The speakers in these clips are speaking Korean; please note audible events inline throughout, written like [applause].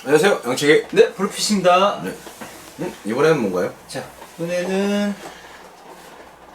안녕하세요, 양치기. 네, 볼피십니다. 네. 음, 이번에는 뭔가요? 자, 이번에는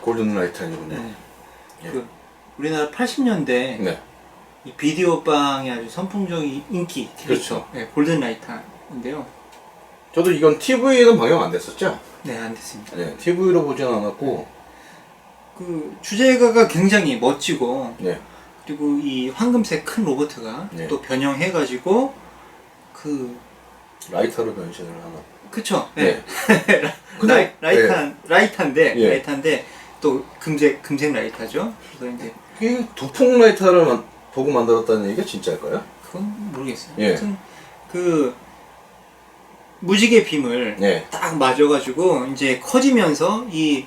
골든 라이트 아니군요. 네, 예. 그 우리나라 80년대 네. 이 비디오 빵이 아주 선풍적인 인기 캐릭터, 그렇죠. 네, 골든 라이터인데요. 저도 이건 TV에는 방영 안 됐었죠? 네, 안 됐습니다. 네. TV로 보진 않았고, 그 주제가가 굉장히 멋지고 네. 그리고 이 황금색 큰 로버트가 네. 또 변형해가지고 그 라이터로 변신을 하나. 그쵸? 네. 네. [laughs] 근데- 라이, 라이터 라이터인데 예. 라이터인데 또 금색 금색 라이터죠. 그래서 이제 이게 두풍 라이터를 만- 보고 만들었다는 얘기가 진짜일까요? 그건 모르겠어요. 예. 아무튼 그 무지개 빔을 네. 딱 맞아가지고 이제 커지면서 이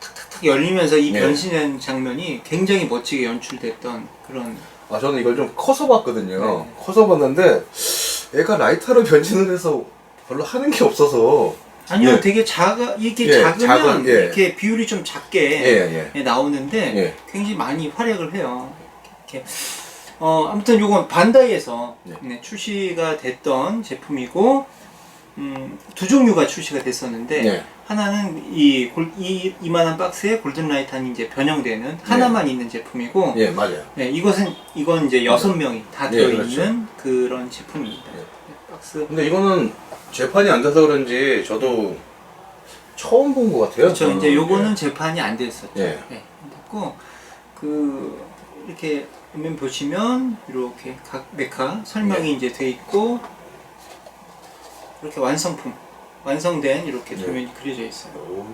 탁탁탁 열리면서 이 네. 변신한 장면이 굉장히 멋지게 연출됐던 그런 아, 저는 이걸 좀 커서 봤거든요. 네. 커서 봤는데, 애가 라이터로 변신을 해서 별로 하는 게 없어서. 아니요 예. 되게 작아 이렇게 예, 작으면 작은, 예. 이렇게 비율이 좀 예, 작게 예. 나오는데 예. 굉장히 많이 활약을 해요. 이렇게 어 아무튼 요건 반다이에서 네. 네, 출시가 됐던 제품이고 음, 두 종류가 출시가 됐었는데 네. 하나는 이, 골, 이 이만한 박스에 골든 라이탄이 이제 변형되는 하나만 있는 제품이고 예, 맞아요. 네, 이것은 이건 이제 여섯 명이 다 네, 들어 그렇죠. 있는 그런 제품입니다. 네. 네, 박스 근데 이거는 재판이 안 돼서 그런지 저도 처음 본 것 같아요. 그렇죠. 저는. 이제 요거는 재판이 안 됐었죠. 예. 네, 안 됐고 그 이렇게 화면 보시면 이렇게 각 메카 설명이 네. 이제 돼 있고 이렇게 완성품 완성된 이렇게 네. 도면이 그려져 있어요. 오,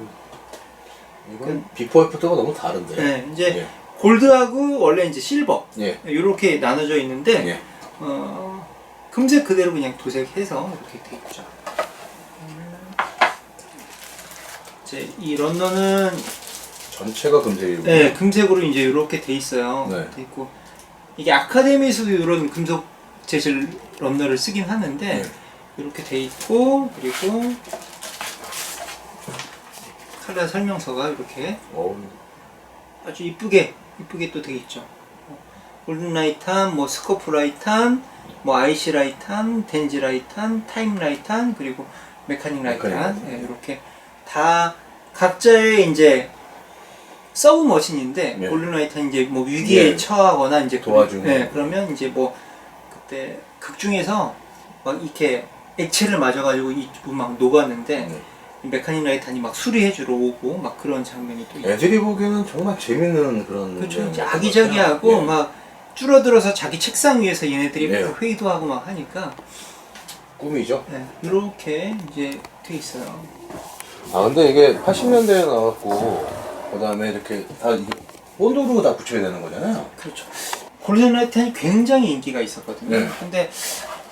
이건 비포 애프터가 너무 다른데. 네, 이제 예. 골드하고 원래 이제 실버 예. 이렇게 나눠져 있는데 예. 어, 금색 그대로 그냥 도색해서 이렇게 돼 있죠. 이제 이 런너는 전체가 금색이고. 네, 금색으로 이제 이렇게 돼 있어요. 네. 돼 있고 이게 아카데미에서도 이런 금속 재질 런너를 쓰긴 하는데 네. 이렇게 돼 있고 그리고 칼라 설명서가 이렇게 어우, 아주 이쁘게 이쁘게 또 돼 있죠. 어, 골든 라이탄, 뭐 스코프 라이탄, 뭐 아이시 라이탄, 덴지 라이탄, 타임 라이탄 그리고 메카닉 라이탄 메카닉 라이탄. 예, 이렇게 다 각자의 이제 서브 머신인데 예. 골든 라이탄 이제 뭐 위기에 예. 처하거나 이제 도와주는. 예, 그러면 이제 뭐 그때 극 중에서 막 이렇게 액체를 맞아가지고 이막 녹았는데 네. 이 메카닉 라이탄이 막 수리해주러 오고 막 그런 장면이 또 있고 애들이 보기에는 정말 재밌는 그런. 그렇죠. 이제 아기자기하고. 예. 막 줄어들어서 자기 책상 위에서 얘네들이 예. 막 회의도 하고 막 하니까 꿈이죠. 네, 이렇게 이제 돼 있어요. 아 근데 이게 80년대에 나왔고 그다음에 이렇게 다 이게 본드로 다 붙여야 되는 거잖아요. 그렇죠. 골든 라이트는 굉장히 인기가 있었거든요. 네. 근데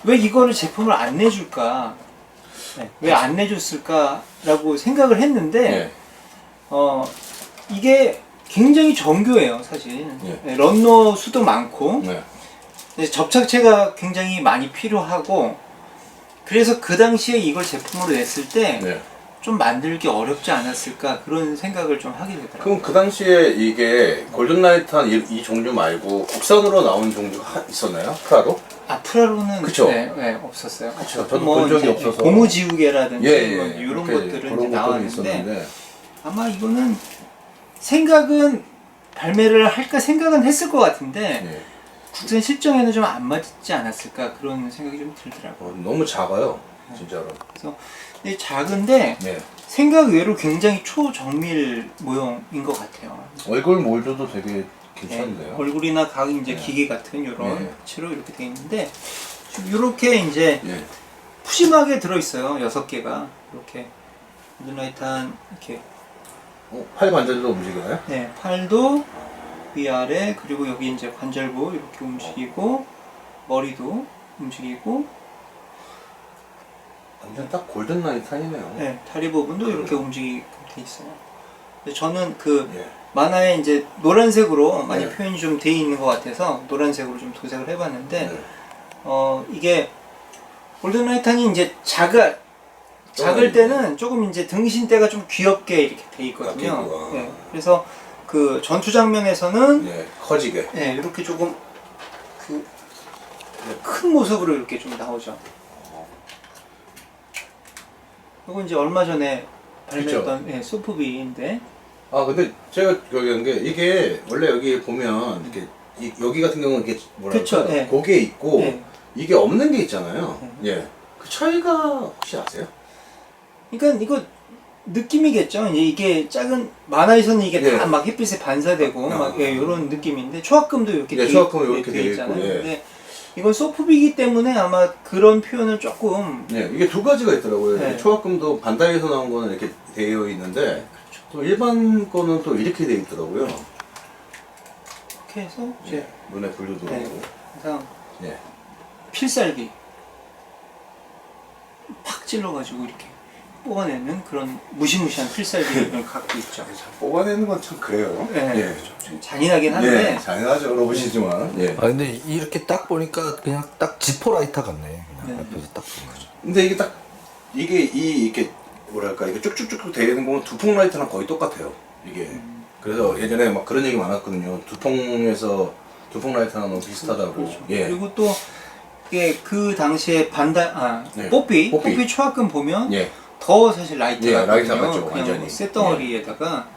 왜 이거를 제품을 안 내줄까? 네, 왜안 내줬을까라고 생각을 했는데 예. 어 이게 굉장히 정교해요, 사실. 예. 네, 런너 수도 많고 네. 접착제가 굉장히 많이 필요하고 그래서 그 당시에 이걸 제품으로 냈을 때 좀 네. 만들기 어렵지 않았을까 그런 생각을 좀 하게 되더라고요. 그럼 그 당시에 이게 골든라이트 이, 이 종류 말고 국산으로 나온 종류가 하- 있었나요? 프라로? 아 프라로는 그쵸. 네, 네, 없었어요. 그쵸. 저도 본 적이 이제 없어서. 고무지우개라든지 예, 뭐 예. 이런 이렇게 것들은 이제 그런 것들이 나왔는데 있었는데. 아마 이거는 생각은 발매를 할까 생각은 했을 것 같은데 예. 국산 실정에는 좀 안 맞지 않았을까 그런 생각이 좀 들더라고요. 어, 너무 작아요. 진짜로. 근데 작은데 네. 생각 외로 굉장히 초정밀 모형인 것 같아요. 얼굴 몰드도 되게 네, 괜찮은데요. 얼굴이나 각 이제 네. 기계 같은 이런 네. 치로 이렇게 돼 있는데 이렇게 이제 예. 푸짐하게 들어 있어요. 여섯 개가 이렇게 눈라이탄 이렇게 어, 팔 관절도 움직이나요? 네 팔도 위아래 그리고 여기 이제 관절부 이렇게 움직이고 머리도 움직이고 완전 딱 골든라이트이네요. 네 다리 부분도 이렇게 움직이게 돼 있어요. 근데 저는 그 예. 만화에 이제 노란색으로 많이 네. 표현이 좀 돼 있는 것 같아서 노란색으로 좀 도색을 해봤는데 네. 어 이게 골든 라이탄이 이제 작아 작을 조금 때는 조금 이제 등신대가 좀 귀엽게 이렇게 돼 있거든요. 아. 네, 그래서 그 전투 장면에서는 예. 커지게. 네, 이렇게 조금 그 큰 모습으로 이렇게 좀 나오죠. 이건 이제 얼마 전에 발매했던 예, 소프비인데 아 근데 제가 여기 게 이게 원래 여기 보면 이렇게 이- 여기 같은 경우는 이렇게 뭐랄까 그쵸, 예. 고게 있고 예. 이게 없는 게 있잖아요. 예. 그 차이가 혹시 아세요? 그러니까 이거 느낌이겠죠. 이제 이게 작은 만화에서는 이게 예. 다 막 햇빛에 반사되고 아. 막 예 이런 느낌인데 초합금도 이렇게 예, 돼 초합금은 있- 이렇게 돼돼 있잖아요. 있고, 예. 근데 이건 소프비기 때문에 아마 그런 표현을 조금 예. 이게 두 가지가 있더라고요. 네. 초합금도 반다이에서 나온 거는 이렇게 되어 있는데 또 일반 거는 또 이렇게 돼 있더라고요. 이렇게 해서 이제 예. 눈에 불도 들어오고. 네. 항상 예. 필살기 팍 찔러가지고 이렇게 뽑아내는 그런 무시무시한 필살기를 [laughs] 갖고 있죠. 뽑아내는 건 참 그래요. 네. 예. 좀 잔인하긴 한데 예. 잔인하죠. 로봇이지만. 예. 아 근데 이렇게 딱 보니까 그냥 딱 지퍼 라이터 같네. 그냥 네. 옆에서 딱 보면. 근데 이게 딱 이게 이 이렇게 뭐랄까 이게 쭉쭉쭉 되어 있는 거면 두풍 라이트랑 거의 똑같아요. 이게 음. 그래서 예전에 막 그런 얘기 많았거든요. 두풍에서 두풍 라이트랑 너무 비슷하다고. 그렇죠. 예. 그리고 또 이게 그 당시에 반다 아 네. 뽀삐 뽀삐. 뽀삐 초합금 보면 예. 더 사실 라이트가 예, 라이트 거든요. 같죠, 그냥 완전히. 뭐 쇳덩어리에다가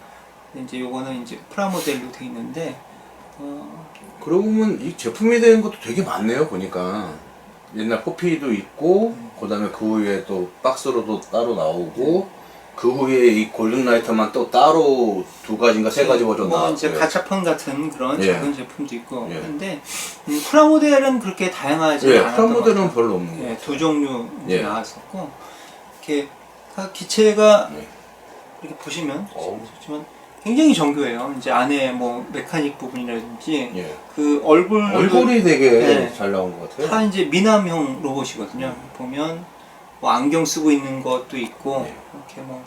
이제 요거는 이제 프라모델로 돼 있는데 어, 그러고 보면 이 제품이 된 것도 되게 많네요. 보니까 옛날 포피도 있고 그 다음에 그 후에 또 박스로도 따로 나오고 그 후에 이 골든 라이터만 또 따로 두 가지인가 세 가지 버전 뭐 나왔고요. 이제 가차폰 같은 그런 예. 작은 제품도 있고 예. 근데 음, 프라모델은 그렇게 다양하지 예, 않았던 것 프라모델은. 별로 없는 거 예, 같아요. 두 종류 이제 예. 나왔었고 이렇게 각 기체가 네. 이렇게 보시면 어우. 보시면 굉장히 정교해요. 이제 안에 뭐 메카닉 부분이라든지 예. 그 얼굴 얼굴이 되게 네. 잘 나온 것 같아요. 다 이제 미남형 로봇이거든요. 보면 뭐 안경 쓰고 있는 것도 있고 네. 이렇게 뭐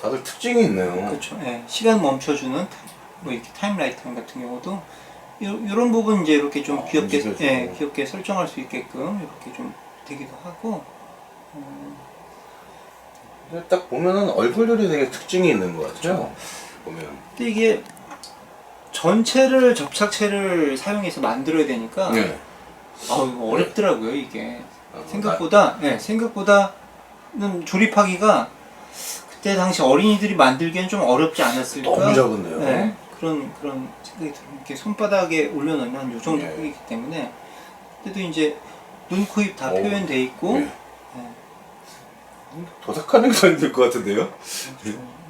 다들 특징이 있네요. 그렇죠. 예, 시간 멈춰주는 뭐 이렇게 타임라이트 같은 경우도 이런 부분 이제 이렇게 좀 아, 귀엽게 움직여주고. 예, 귀엽게 설정할 수 있게끔 이렇게 좀 되기도 하고 음, 딱 보면은 얼굴들이 되게 특징이 있는 것 같죠. 보면. 근데 이게 전체를 접착체를 사용해서 만들어야 되니까 네. 이거 어렵더라고요 이게 아, 생각보다 예 생각보다는 조립하기가 그때 당시 어린이들이 만들기엔 좀 어렵지 않았을까 너무 작은데요. 네, 그런 그런 생각이 들어요. 이렇게 손바닥에 올려놓으면 한 요 정도 예. 크기이기 때문에 그래도 이제 눈, 코, 입다 어우, 표현돼 있고 예. 네. 도색하는 거 아닐 것 같은데요?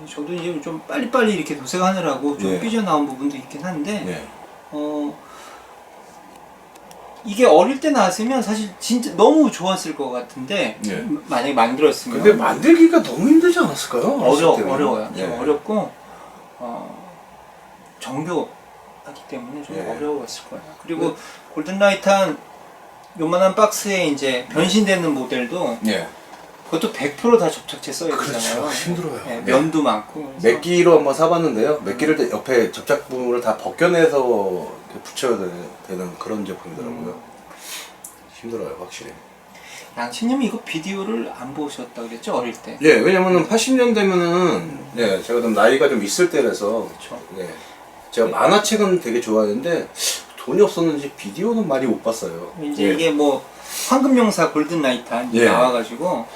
저도 이제 좀 빨리빨리 이렇게 도색하느라고 좀 예. 삐져나온 부분도 있긴 한데 네. 어 이게 어릴 때 나왔으면 사실 진짜 너무 좋았을 것 같은데 예. 만약에 만들었으면 근데 만들기가 너무 힘들지 않았을까요? 어려 어렸을 때는? 어려워요. 좀 예. 어렵고 어, 정교하기 때문에 좀 예. 어려웠을 거예요. 그리고 골든 라이트한 요만한 박스에 이제 변신되는 모델도 예. 그것도 100%다 접착제 써야 그렇죠. 되잖아요. 힘들어요. 예, 네. 면도 많고. 그래서 맥기로 한번 사봤는데요. 맥기를 때 옆에 접착 부분을 다 벗겨내서 이렇게 붙여야 되- 되는 그런 제품이더라고요. 음. 힘들어요, 확실히. 양치님이 이거 비디오를 안 보셨다 그랬죠 어릴 때. 예, 왜냐면은 80년대면은 예, 제가 좀 나이가 좀 있을 때라서 그렇죠. 예. 제가 만화책은 되게 좋아했는데 돈이 없었는지 비디오는 많이 못 봤어요. 이제 예. 이게 뭐 황금용사 골든라이트 이제 예. 나와가지고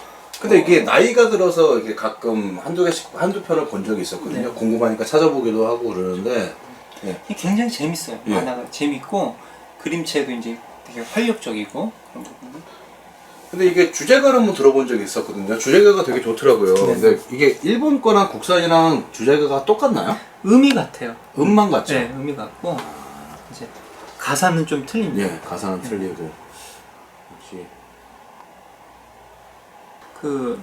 근데 이게 나이가 들어서 이렇게 가끔 한두 개씩 한두 편을 본 적이 있었거든요. 네. 궁금하니까 찾아보기도 하고 그러는데 이게 굉장히 재밌어요. 예. 만화가 재밌고 그림체도 이제 되게 활력적이고 그런 부분. 근데 이게 주제가를 한번 들어본 적이 있었거든요. 주제가가 되게 좋더라고요. 네. 근데 이게 일본 거랑 국산이랑 주제가가 똑같나요? 의미 같아요. 음만 같죠? 네, 의미 같고 이제 가사는 좀 틀립니다. 예, 가사는 틀리고. 역시. 그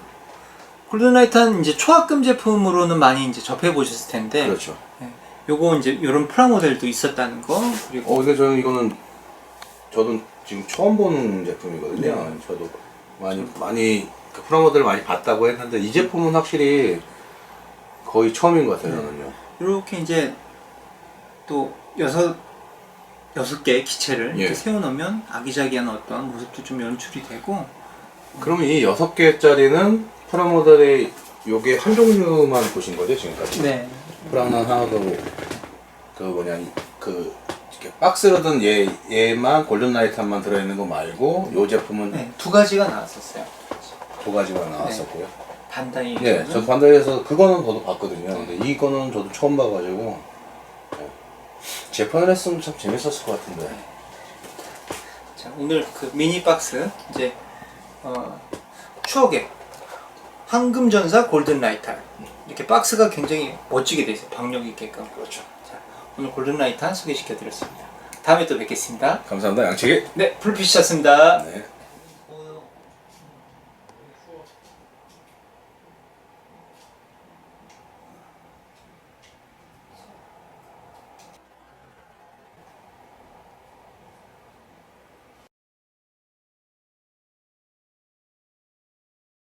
골든라이트는 이제 초합금 제품으로는 많이 이제 접해 보셨을 텐데 그렇죠. 요거 이제 요런 프라모델도 있었다는 거 그리고 어, 근데 저는 이거는 저는 지금 처음 보는 제품이거든요. 네. 저도 많이 많이 그 프라모델을 많이 봤다고 했는데 이 제품은 확실히 거의 처음인 것 같아요, 네. 저는요. 이렇게 이제 또 여섯 여섯 개의 기체를 예. 이렇게 세워놓으면 아기자기한 어떤 모습도 좀 연출이 되고 그럼 이 여섯 개짜리는 프라모델의 요게 한 종류만 보신 거죠, 지금까지? 네 프라나 하나도 그 뭐냐 이- 그 이렇게 박스로 든 얘, 얘만 골든라이트만 들어있는 거 말고 요 제품은 네, 두 가지가 나왔었어요. 두 가지가 나왔었고요. 반다이. 예, 저도 반다이에서 그거는 저도 봤거든요. 근데 이거는 저도 처음 봐가지고 예. 재판을 했으면 참 재밌었을 것 같은데. 자, 오늘 그 미니 박스 이제 어, 추억의 황금전사 골든라이탈 이렇게 박스가 굉장히 멋지게 돼 있어요. 박력 있게끔. 그렇죠. 자, 오늘 골든라이탈 소개시켜 드렸습니다. 다음에 또 뵙겠습니다. 감사합니다, 양치기. 네, 풀피쉬였습니다. 네.